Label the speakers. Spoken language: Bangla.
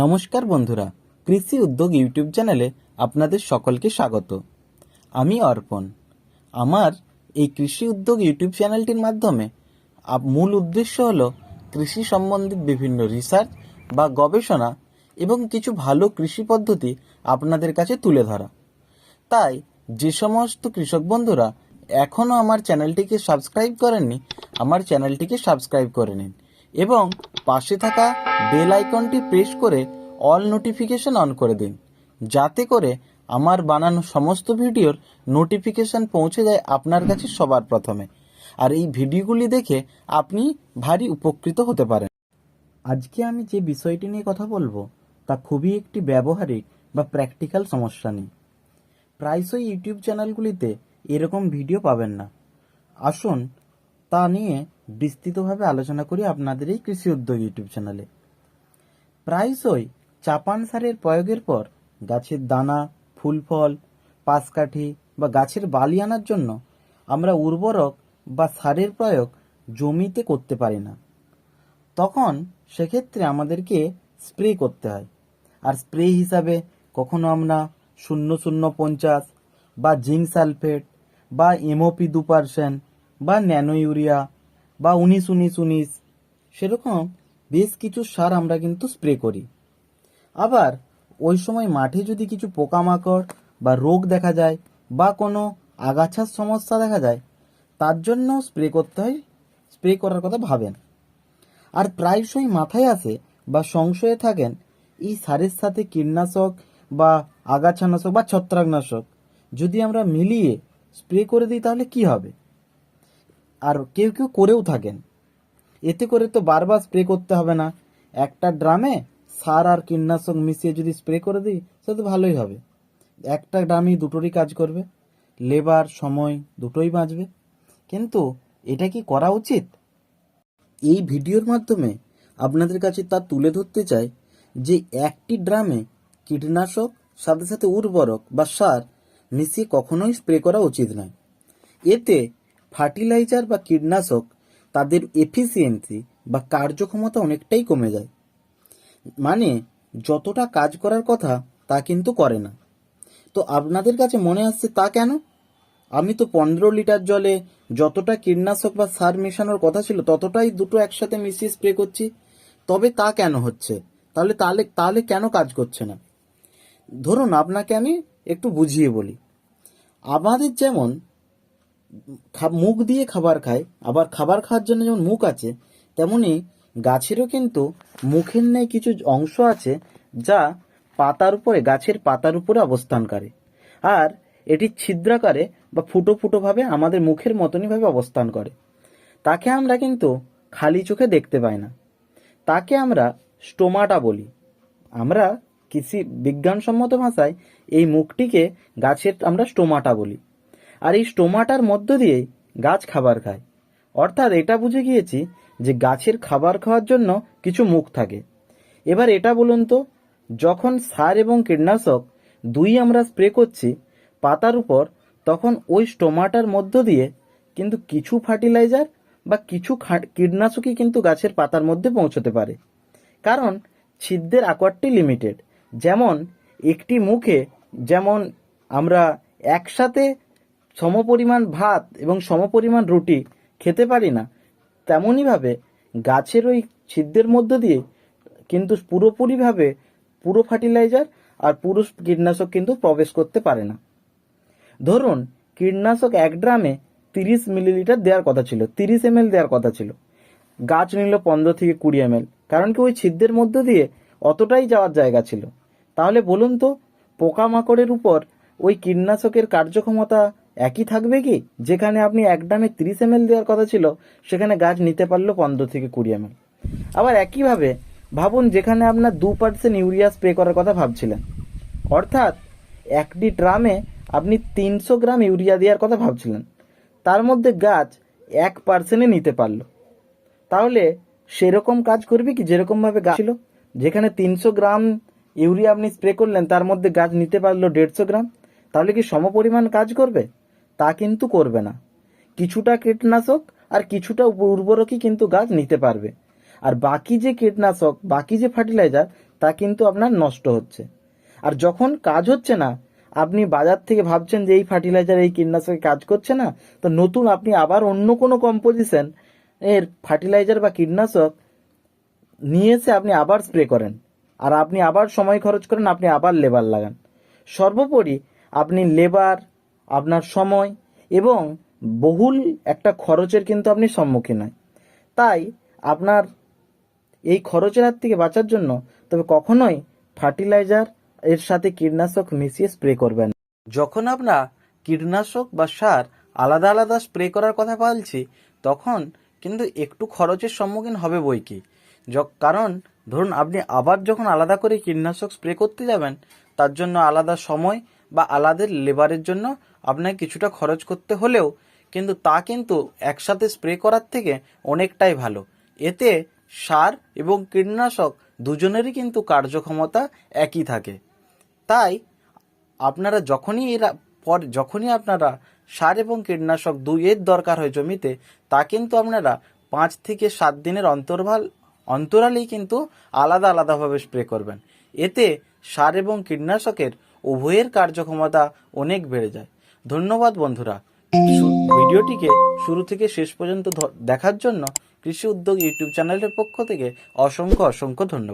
Speaker 1: নমস্কার বন্ধুরা, কৃষি উদ্যোগ ইউটিউব চ্যানেলে আপনাদের সকলকে স্বাগত। আমি অর্পণ। আমার এই কৃষি উদ্যোগ ইউটিউব চ্যানেলটির মাধ্যমে মূল উদ্দেশ্য হল কৃষি সম্বন্ধিত বিভিন্ন রিসার্চ বা গবেষণা এবং কিছু ভালো কৃষি পদ্ধতি আপনাদের কাছে তুলে ধরা। তাই যে সমস্ত কৃষক বন্ধুরা এখনও আমার চ্যানেলটিকে সাবস্ক্রাইব করেননি, আমার চ্যানেলটিকে সাবস্ক্রাইব করে নিন। এবং পাশে থাকা বেল আইকনটি প্রেস করে অল নোটিফিকেশন অন করে দিন। যাতে করে আমার বানানো সমস্ত ভিডিওর নোটিফিকেশন পৌঁছে যায় আপনার কাছে সবার প্রথমে। আর এই ভিডিওগুলি দেখে আপনি ভারী উপকৃত হতে পারেন। আজকে আমি যে বিষয়টি নিয়ে কথা বলব, তা খুবই একটি ব্যবহারিক বা প্র্যাকটিক্যাল সমস্যা নিয়ে। প্রায়শই ইউটিউব চ্যানেলগুলিতে এরকম ভিডিও পাবেন না। আসুন তা নিয়ে বিস্তৃতভাবে আলোচনা করি আপনাদের এই কৃষি উদ্যোগ ইউটিউব চ্যানেলে। প্রায়শই চাপান সারের প্রয়োগের পর গাছের দানা ফুল ফল পাশকাঠি বা গাছের বালি আনার জন্য আমরা উর্বরক বা সারের প্রয়োগ জমিতে করতে পারি না। তখন সেক্ষেত্রে আমাদেরকে স্প্রে করতে হয়। আর স্প্রে হিসাবে কখনো আমরা শূন্য শূন্য পঞ্চাশ বা জিঙ্ক সালফেট বা এমওপি দু পার্সেন্ট বা ন্যানো ইউরিয়া বা উনিশ উনিশ উনিশ, সেরকম বেশ কিছু সার আমরা কিন্তু স্প্রে করি। আবার ওই সময় মাঠে যদি কিছু পোকামাকড় বা রোগ দেখা যায় বা কোনো আগাছার সমস্যা দেখা যায়, তার জন্য স্প্রে করতে হয়, স্প্রে করার কথা ভাবেন। আর প্রায়শই মাথায় আসে বা সংশয়ে থাকেন, এই সারের সাথে কীটনাশক বা আগাছানাশক বা ছত্রাকনাশক যদি আমরা মিলিয়ে স্প্রে করে দিই তাহলে কি হবে? আর কেউ কেউ করেও থাকেন। এতে করে তো বারবার স্প্রে করতে হবে না। একটা ড্রামে সার আর কীটনাশক মিশিয়ে যদি স্প্রে করে দিই, সে তো ভালোই হবে। একটা ড্রামই দুটোরই কাজ করবে। লেবার, সময়, দুটোই বাঁচবে। কিন্তু এটা কি করা উচিত? এই ভিডিওর মাধ্যমে আপনাদের কাছে তা তুলে ধরতে চাই যে একটি ড্রামে কীটনাশক, সাথে সাথে উর্বরক বা সার মিশিয়ে কখনোই স্প্রে করা উচিত নয়। এতে ফার্টিলাইজার বা কীটনাশক তাদের এফিসিয়েন্সি বা কার্যক্ষমতা অনেকটাই কমে যায়। মানে যতটা কাজ করার কথা তা কিন্তু করে না। তো আপনাদের কাছে মনে আসছে তা কেন? আমি তো পনেরো লিটার জলে যতটা কীটনাশক বা সার মেশানোর কথা ছিল ততটাই দুটো একসাথে মিশিয়ে স্প্রে করছি। তবে তা কেন হচ্ছে? তাহলে তাহলে তাহলে কেন কাজ করছে না? ধরুন আপনাকে আমি একটু বুঝিয়ে বলি। আমাদের যেমন মুখ দিয়ে খাবার খায়, আবার খাবার খাওয়ার জন্য যেমন মুখ আছে, তেমনি গাছেরও কিন্তু মুখের ন্যায় কিছু অংশ আছে যা পাতার উপরে, গাছের পাতার উপরে অবস্থান করে। আর এটি ছিদ্রাকারে বা ফুটো ফুটোভাবে আমাদের মুখের মতনইভাবে অবস্থান করে। তাকে আমরা কিন্তু খালি চোখে দেখতে পাই না। তাকে আমরা স্টোমাটা বলি। আমরা কৃষি বিজ্ঞানসম্মত ভাষায় এই মুখটিকে গাছের আমরা স্টোমাটা বলি। আর এই স্টোমাটার মধ্য দিয়েই গাছ খাবার খায়। অর্থাৎ এটা বুঝে গিয়েছি যে গাছের খাবার খাওয়ার জন্য কিছু মুখ থাকে। এবার এটা বলুন তো, যখন সার এবং কীটনাশক দুই আমরা স্প্রে করছি পাতার উপর, তখন ওই স্টোমাটার মধ্য দিয়ে কিন্তু কিছু ফার্টিলাইজার বা কিছু কীটনাশকই কিন্তু গাছের পাতার মধ্যে পৌঁছতে পারে। কারণ ছিদ্রের আকারটি লিমিটেড যেমন একটি মুখে, যেমন আমরা একসাথে সমপরিমাণ ভাত এবং সমপরিমাণ রুটি খেতে পারি না। তেমনইভাবে গাছের ওই ছিদ্রের মধ্য দিয়ে কিন্তু পুরোপুরিভাবে পুরো ফার্টিলাইজার আর পুরো কীটনাশক কিন্তু প্রবেশ করতে পারে না। ধরুন, কীটনাশক এক ড্রামে তিরিশ মিলিলিটার দেওয়ার কথা ছিল, তিরিশ এম দেওয়ার কথা ছিল। গাছ নিল পনেরো থেকে কুড়ি এম কারণ কি ওই ছিদ্রের মধ্য দিয়ে অতটাই যাওয়ার জায়গা ছিল। তাহলে বলুন তো, পোকামাকড়ের উপর ওই কীটনাশকের কার্যক্ষমতা একই থাকবে কি? যেখানে আপনি এক ড্রামে তিরিশ এম দেওয়ার কথা ছিল, সেখানে গাছ নিতে পারল পনেরো থেকে কুড়ি এম আবার একইভাবে, ভাবুন যেখানে আপনার দু পার্সেন্ট ইউরিয়া স্প্রে করার কথা ভাবছিলেন। অর্থাৎ, একটি ড্রামে আপনি তিনশো গ্রাম ইউরিয়া দেওয়ার কথা ভাবছিলেন। তার মধ্যে গাছ এক পার্সেন্টে নিতে পারল। তাহলে, সেরকম কাজ করবে কি? যেরকমভাবে গাছ ছিল। যেখানে তিনশো গ্রাম ইউরিয়া আপনি স্প্রে করলেন, তার মধ্যে গাছ নিতে পারল দেড়শো গ্রাম। তাহলে কি সমপরিমাণ কাজ করবে? তা কিন্তু করবে না। কিছুটা কীটনাশক আর কিছুটা উর্বরকই কিন্তু গাছ নিতে পারবে। আর বাকি যে কীটনাশক, বাকি যে ফার্টিলাইজার, তা কিন্তু আপনার নষ্ট হচ্ছে। আর যখন কাজ হচ্ছে না, আপনি বাজার থেকে ভাবছেন যে এই ফার্টিলাইজার, এই কীটনাশকে কাজ করছে না, তো নতুন আপনি আবার অন্য কোনো কম্পোজিশন এর ফার্টিলাইজার বা কীটনাশক নিয়ে এসে আপনি আবার স্প্রে করেন। আর আপনি আবার সময় খরচ করেন, আপনি আবার লেবার লাগান। সর্বোপরি আপনি লেবার আপনার সময় এবং বহুল একটা খরচের কিন্তু আপনি সম্মুখীন হয়। তাই আপনার এই খরচের হাত থেকে বাঁচার জন্য তবে কখনোই ফার্টিলাইজার এর সাথে কীটনাশক মিশিয়ে স্প্রে করবেন যখন আমরা কীটনাশক বা সার আলাদা আলাদা স্প্রে করার কথা বলছি তখন কিন্তু একটু খরচের সম্মুখীন হবে বই কি? কারণ ধরুন আপনি আবার যখন আলাদা করে কীটনাশক স্প্রে করতে যাবেন, তার জন্য আলাদা সময় বা আলাদা লেবারের জন্য আপনাকে কিছুটা খরচ করতে হলেও কিন্তু তা কিন্তু একসাথে স্প্রে করার থেকে অনেকটাই ভালো। এতে সার এবং কীটনাশক দুজনেরই কিন্তু কার্যক্ষমতা একই থাকে। তাই আপনারা যখনই এরা পর যখনই আপনারা সার এবং কীটনাশক দুইয়ের দরকার হয় জমিতে, তা কিন্তু আপনারা পাঁচ থেকে সাত দিনের অন্তর্ভাল অন্তরালেই কিন্তু আলাদা আলাদাভাবে স্প্রে করবেন। এতে সার এবং কীটনাশকের উভয়ের কার্যক্ষমতা অনেক বেড়ে যায়। ধন্যবাদ বন্ধুরা। ভিডিওটিকে শুরু থেকে শেষ পর্যন্ত দেখার জন্য কৃষি উদ্যোগ ইউটিউব চ্যানেলের পক্ষ থেকে অসংখ্য অসংখ্য ধন্যবাদ।